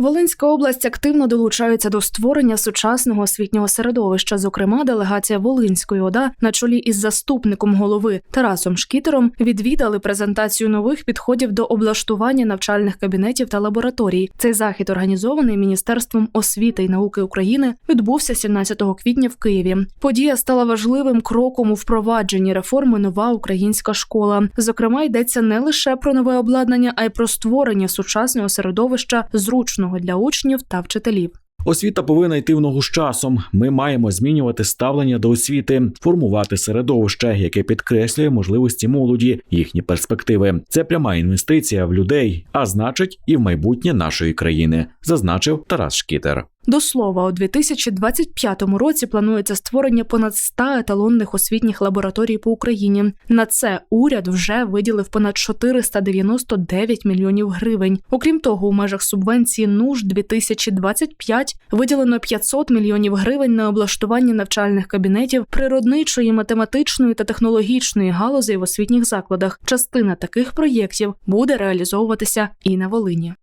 Волинська область активно долучається до створення сучасного освітнього середовища. Зокрема, делегація Волинської ОДА на чолі із заступником голови Тарасом Шкітером відвідали презентацію нових підходів до облаштування навчальних кабінетів та лабораторій. Цей захід, організований Міністерством освіти і науки України, відбувся 17 квітня в Києві. Подія стала важливим кроком у впровадженні реформи Нова українська школа. Зокрема, йдеться не лише про нове обладнання, а й про створення сучасного середовища зручного для учнів та вчителів. Освіта повинна йти в ногу з часом. Ми маємо змінювати ставлення до освіти, формувати середовище, яке підкреслює можливості молоді, їхні перспективи. Це пряма інвестиція в людей, а значить, і в майбутнє нашої країни, зазначив Тарас Шкітер. До слова, у 2025 році планується створення понад 100 еталонних освітніх лабораторій по Україні. На це уряд вже виділив понад 499 мільйонів гривень. Окрім того, у межах субвенції НУШ 2025 виділено 500 мільйонів гривень на облаштування навчальних кабінетів природничої, математичної та технологічної галузей в освітніх закладах. Частина таких проєктів буде реалізовуватися і на Волині.